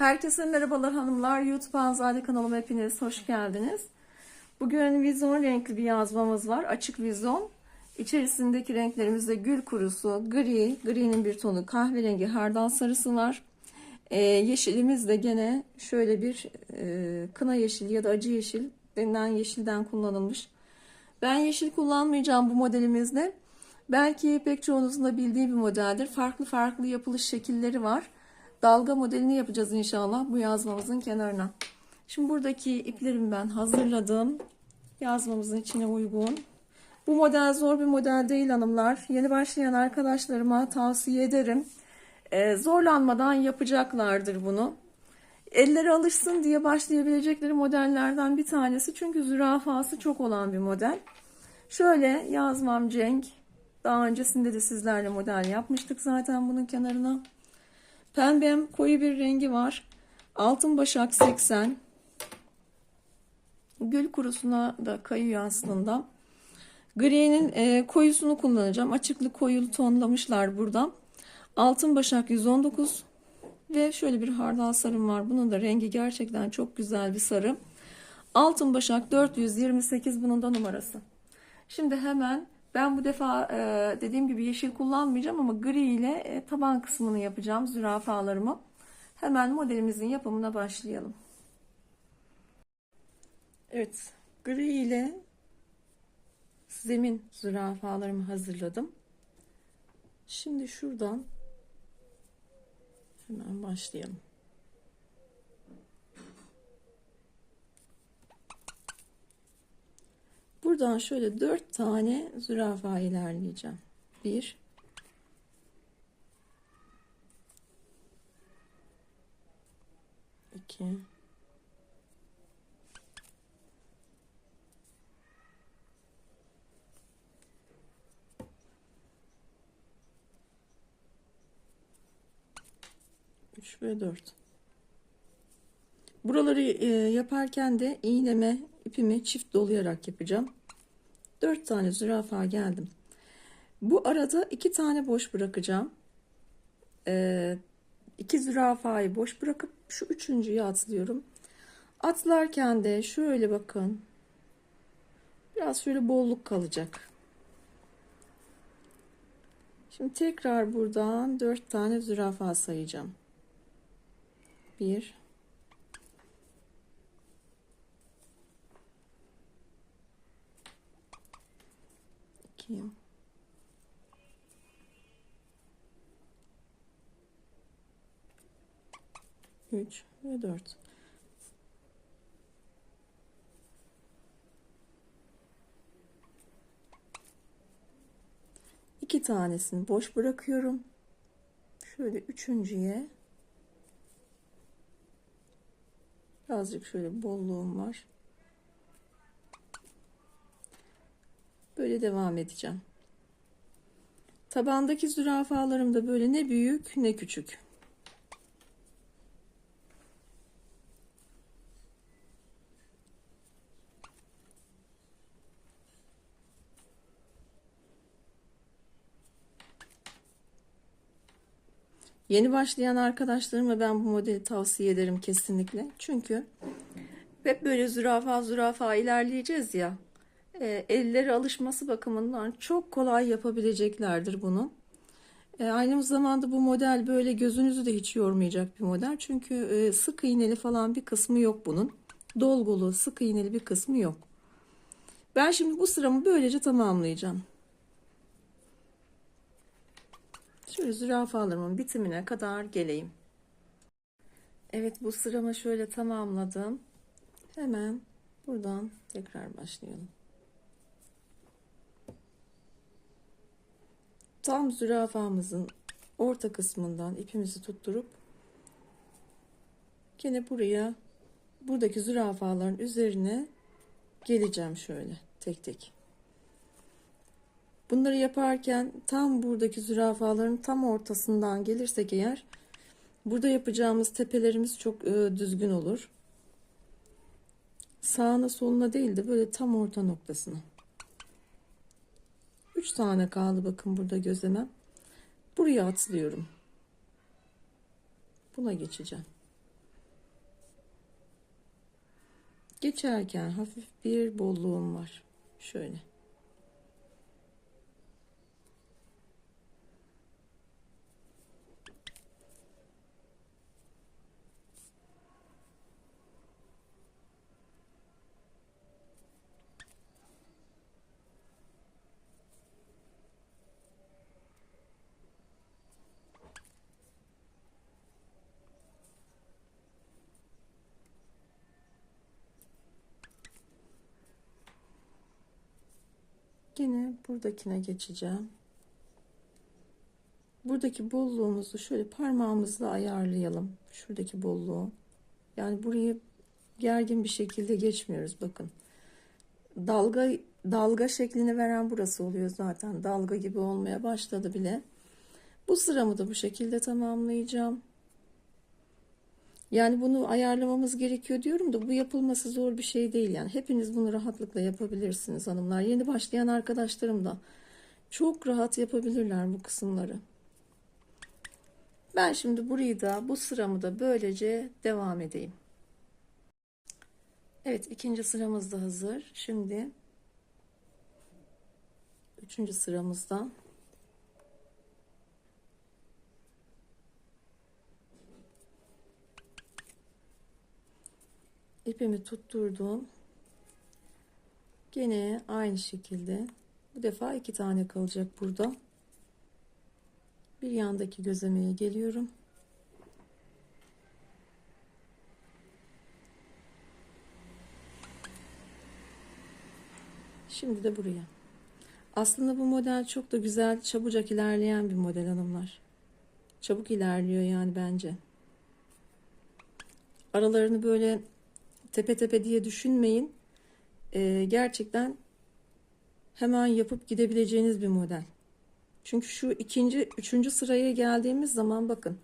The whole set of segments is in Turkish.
Herkese merhabalar hanımlar. YouTube Anzade kanalıma hepiniz hoş geldiniz. Bugün vizon renkli bir yazmamız var. Açık vizon. İçerisindeki renklerimizde gül kurusu, gri, gri'nin bir tonu kahverengi hardal sarısı var. Ee, yeşilimiz de gene şöyle bir e, kına yeşil ya da acı yeşil denilen yeşilden kullanılmış. Ben yeşil kullanmayacağım bu modelimizde. Belki pek çoğunuzun da bildiği bir modeldir. Farklı farklı yapılış şekilleri var. Dalga modelini yapacağız inşallah bu yazmamızın kenarına. Şimdi buradaki iplerimi ben hazırladım. Yazmamızın içine uygun. Bu model zor bir model değil hanımlar. Yeni başlayan arkadaşlarıma tavsiye ederim. Ee, zorlanmadan yapacaklardır bunu. Elleri alışsın diye başlayabilecekleri modellerden bir tanesi. Çünkü zürafası çok olan bir model. Şöyle yazmam Cenk. Daha öncesinde de sizlerle model yapmıştık zaten bunun kenarına. Pembem koyu bir rengi var. Altın başak 80. Gül kurusuna da kayıyor aslında. Gri'nin e, koyusunu kullanacağım. Açıklı koyulu tonlamışlar burada. Altın başak 119 ve şöyle bir hardal sarım var. Bunun da rengi gerçekten çok güzel bir sarı. Altın başak 428 bunun da numarası. Şimdi hemen ben bu defa e, dediğim gibi yeşil kullanmayacağım ama gri ile e, taban kısmını yapacağım zürafalarımı. Hemen modelimizin yapımına başlayalım. Evet, gri ile zemin zürafalarımı hazırladım. Şimdi şuradan hemen başlayalım. Buradan şöyle dört tane zürafa ilerleyeceğim. Bir. iki, Üç ve dört. Buraları e, yaparken de iğneme ipimi çift dolayarak yapacağım. 4 tane zürafa geldim. Bu arada 2 tane boş bırakacağım. Ee, zürafayı boş bırakıp şu üçüncüyü atlıyorum. Atlarken de şöyle bakın. Biraz şöyle bolluk kalacak. Şimdi tekrar buradan 4 tane zürafa sayacağım. 1 gerekiyor. Üç ve dört. İki tanesini boş bırakıyorum. Şöyle üçüncüye birazcık şöyle bolluğum var. Böyle devam edeceğim. Tabandaki zürafalarım da böyle ne büyük ne küçük. Yeni başlayan arkadaşlarıma ben bu modeli tavsiye ederim kesinlikle. Çünkü hep böyle zürafa zürafa ilerleyeceğiz ya. E, elleri alışması bakımından çok kolay yapabileceklerdir bunu. E, aynı zamanda bu model böyle gözünüzü de hiç yormayacak bir model. Çünkü e, sık iğneli falan bir kısmı yok bunun. Dolgulu, sık iğneli bir kısmı yok. Ben şimdi bu sıramı böylece tamamlayacağım. Şöyle zürafalarımın bitimine kadar geleyim. Evet bu sıramı şöyle tamamladım. Hemen buradan tekrar başlayalım. Tam zürafamızın orta kısmından ipimizi tutturup gene buraya buradaki zürafaların üzerine geleceğim şöyle tek tek. Bunları yaparken tam buradaki zürafaların tam ortasından gelirsek eğer burada yapacağımız tepelerimiz çok e, düzgün olur. Sağına soluna değil de böyle tam orta noktasına. 3 tane kaldı bakın burada gözlemem. Buraya atlıyorum. Buna geçeceğim. Geçerken hafif bir bolluğum var. Şöyle. Yine buradakine geçeceğim. Buradaki bolluğumuzu şöyle parmağımızla ayarlayalım. Şuradaki bolluğu. Yani burayı gergin bir şekilde geçmiyoruz bakın. Dalga dalga şeklini veren burası oluyor zaten. Dalga gibi olmaya başladı bile. Bu sıramı da bu şekilde tamamlayacağım. Yani bunu ayarlamamız gerekiyor diyorum da bu yapılması zor bir şey değil yani. Hepiniz bunu rahatlıkla yapabilirsiniz hanımlar. Yeni başlayan arkadaşlarım da çok rahat yapabilirler bu kısımları. Ben şimdi burayı da bu sıramı da böylece devam edeyim. Evet ikinci sıramız da hazır. Şimdi üçüncü sıramızda ipimi tutturdum. Gene aynı şekilde bu defa iki tane kalacak burada. Bir yandaki gözlemeye geliyorum. Şimdi de buraya. Aslında bu model çok da güzel, çabucak ilerleyen bir model hanımlar. Çabuk ilerliyor yani bence. Aralarını böyle tepe tepe diye düşünmeyin. Ee, gerçekten hemen yapıp gidebileceğiniz bir model. Çünkü şu ikinci, üçüncü sıraya geldiğimiz zaman bakın.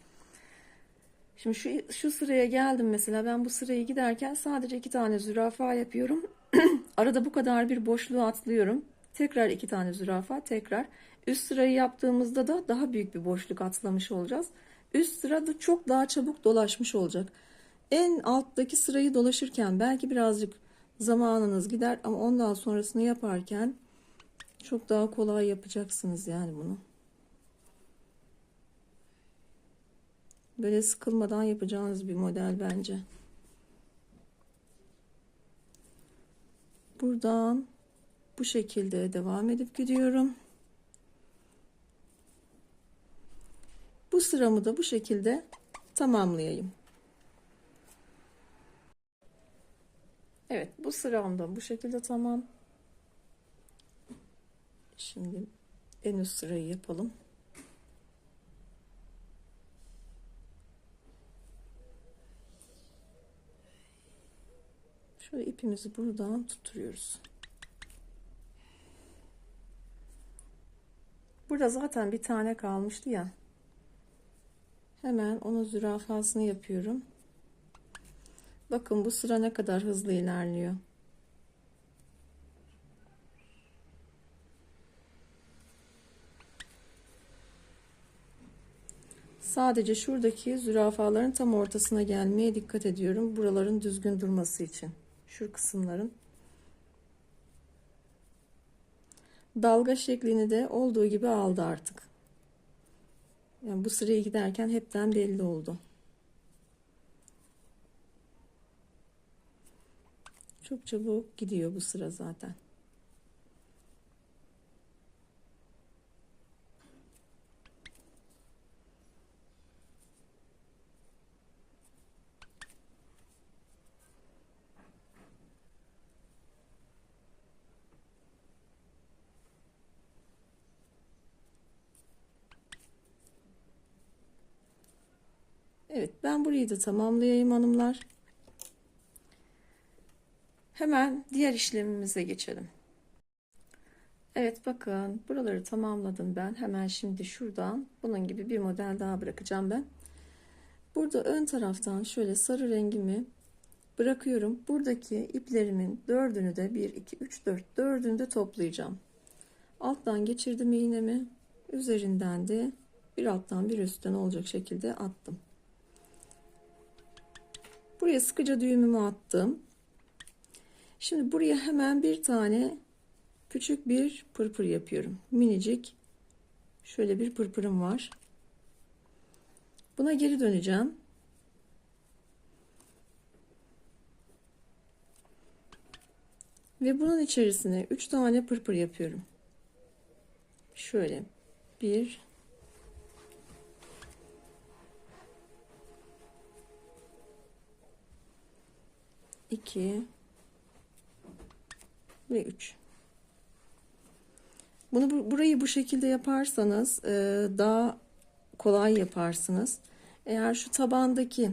Şimdi şu, şu sıraya geldim mesela ben bu sırayı giderken sadece iki tane zürafa yapıyorum. Arada bu kadar bir boşluğu atlıyorum. Tekrar iki tane zürafa tekrar. Üst sırayı yaptığımızda da daha büyük bir boşluk atlamış olacağız. Üst sırada çok daha çabuk dolaşmış olacak. En alttaki sırayı dolaşırken belki birazcık zamanınız gider ama ondan sonrasını yaparken çok daha kolay yapacaksınız yani bunu. Böyle sıkılmadan yapacağınız bir model bence. Buradan bu şekilde devam edip gidiyorum. Bu sıramı da bu şekilde tamamlayayım. Evet bu sıramda bu şekilde tamam. Şimdi en üst sırayı yapalım. Şöyle ipimizi buradan tutturuyoruz. Burada zaten bir tane kalmıştı ya. Hemen onun zürafasını yapıyorum. Bakın bu sıra ne kadar hızlı ilerliyor. Sadece şuradaki zürafaların tam ortasına gelmeye dikkat ediyorum. Buraların düzgün durması için. Şu kısımların. Dalga şeklini de olduğu gibi aldı artık. Yani bu sıraya giderken hepten belli oldu. Çok çabuk gidiyor bu sıra zaten. Evet ben burayı da tamamlayayım hanımlar. Hemen diğer işlemimize geçelim. Evet bakın buraları tamamladım ben. Hemen şimdi şuradan bunun gibi bir model daha bırakacağım ben. Burada ön taraftan şöyle sarı rengimi bırakıyorum. Buradaki iplerimin dördünü de 1, 2, 3, 4 dördünü de toplayacağım. Alttan geçirdim iğnemi. Üzerinden de bir alttan bir üstten olacak şekilde attım. Buraya sıkıca düğümümü attım. Şimdi buraya hemen bir tane küçük bir pırpır yapıyorum. Minicik şöyle bir pırpırım var. Buna geri döneceğim. Ve bunun içerisine 3 tane pırpır yapıyorum. Şöyle bir iki ve üç. Bunu bu- burayı bu şekilde yaparsanız e, daha kolay yaparsınız. Eğer şu tabandaki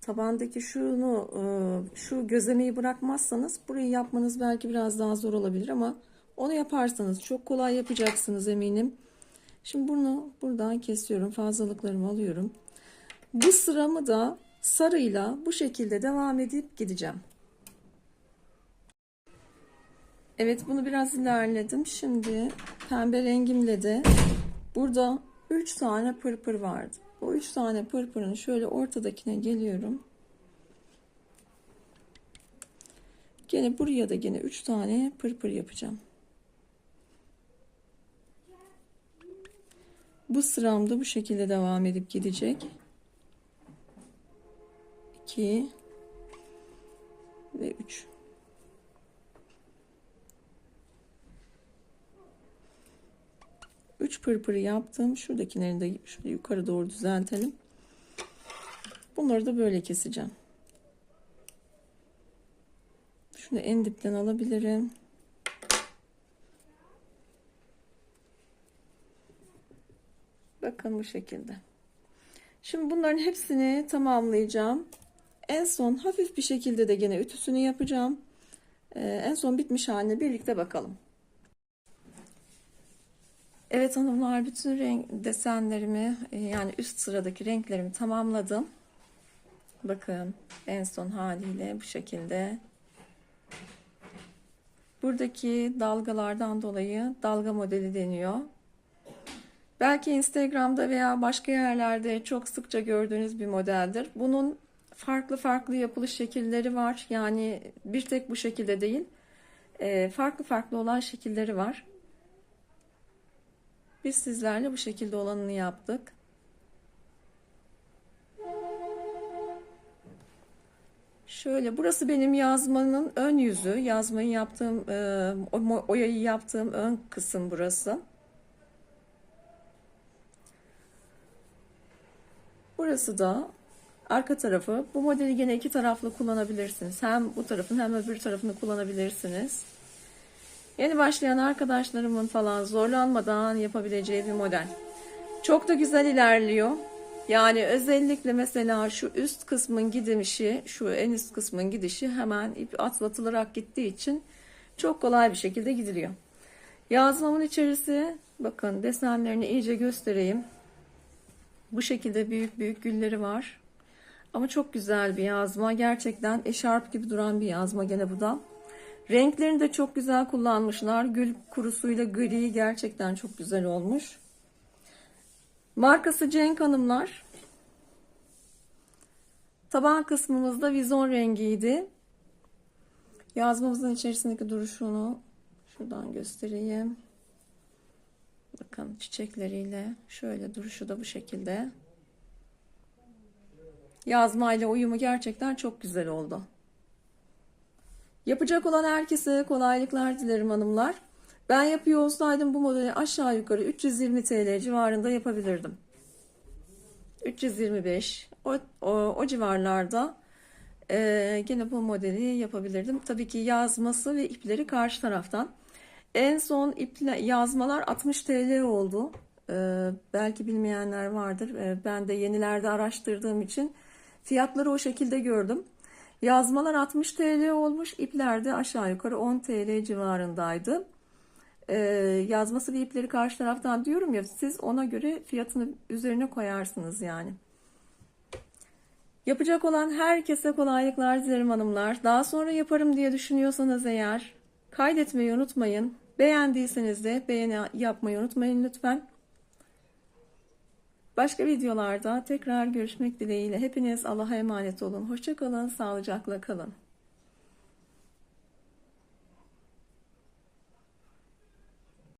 tabandaki şunu e, şu gözlemeyi bırakmazsanız burayı yapmanız belki biraz daha zor olabilir ama onu yaparsanız çok kolay yapacaksınız eminim. Şimdi bunu buradan kesiyorum. Fazlalıklarımı alıyorum. Bu sıramı da sarıyla bu şekilde devam edip gideceğim. Evet bunu biraz ilerledim. Şimdi pembe rengimle de burada 3 tane pırpır vardı. Bu 3 tane pırpırın şöyle ortadakine geliyorum. Gene buraya da gene 3 tane pırpır yapacağım. Bu sıramda bu şekilde devam edip gidecek. 2 ve 3. Üç pırpırı yaptım. Şuradakilerini de şöyle yukarı doğru düzeltelim. Bunları da böyle keseceğim. Şunu en dipten alabilirim. Bakın bu şekilde. Şimdi bunların hepsini tamamlayacağım. En son hafif bir şekilde de gene ütüsünü yapacağım. Ee, en son bitmiş haline birlikte bakalım. Evet hanımlar bütün renk desenlerimi e, yani üst sıradaki renklerimi tamamladım. Bakın en son haliyle bu şekilde. Buradaki dalgalardan dolayı dalga modeli deniyor. Belki Instagram'da veya başka yerlerde çok sıkça gördüğünüz bir modeldir. Bunun farklı farklı yapılış şekilleri var. Yani bir tek bu şekilde değil. e, Farklı farklı olan şekilleri var. Biz sizlerle bu şekilde olanını yaptık. Şöyle burası benim yazmanın ön yüzü. Yazmayı yaptığım, e, oyayı yaptığım ön kısım burası. Burası da arka tarafı. Bu modeli yine iki taraflı kullanabilirsiniz. Hem bu tarafın hem öbür tarafını kullanabilirsiniz. Yeni başlayan arkadaşlarımın falan zorlanmadan yapabileceği bir model. Çok da güzel ilerliyor. Yani özellikle mesela şu üst kısmın gidişi, şu en üst kısmın gidişi hemen ip atlatılarak gittiği için çok kolay bir şekilde gidiliyor. Yazmamın içerisi bakın desenlerini iyice göstereyim. Bu şekilde büyük büyük gülleri var. Ama çok güzel bir yazma. Gerçekten eşarp gibi duran bir yazma gene bu da. Renklerini de çok güzel kullanmışlar. Gül kurusuyla gri gerçekten çok güzel olmuş. Markası Cenk Hanımlar. Taban kısmımızda vizon rengiydi. Yazmamızın içerisindeki duruşunu şuradan göstereyim. Bakın çiçekleriyle şöyle duruşu da bu şekilde. Yazmayla uyumu gerçekten çok güzel oldu. Yapacak olan herkese kolaylıklar dilerim hanımlar. Ben yapıyor olsaydım bu modeli aşağı yukarı 320 TL civarında yapabilirdim. 325 o, o, o civarlarda e, gene bu modeli yapabilirdim. Tabii ki yazması ve ipleri karşı taraftan. En son iple, yazmalar 60 TL oldu. E, belki bilmeyenler vardır. E, ben de yenilerde araştırdığım için fiyatları o şekilde gördüm. Yazmalar 60 TL olmuş, ipler de aşağı yukarı 10 TL civarındaydı. Ee, yazması ve ipleri karşı taraftan diyorum ya siz ona göre fiyatını üzerine koyarsınız yani. Yapacak olan herkese kolaylıklar dilerim hanımlar. Daha sonra yaparım diye düşünüyorsanız eğer kaydetmeyi unutmayın. Beğendiyseniz de beğeni yapmayı unutmayın lütfen. Başka videolarda tekrar görüşmek dileğiyle. Hepiniz Allah'a emanet olun. Hoşçakalın, sağlıcakla kalın.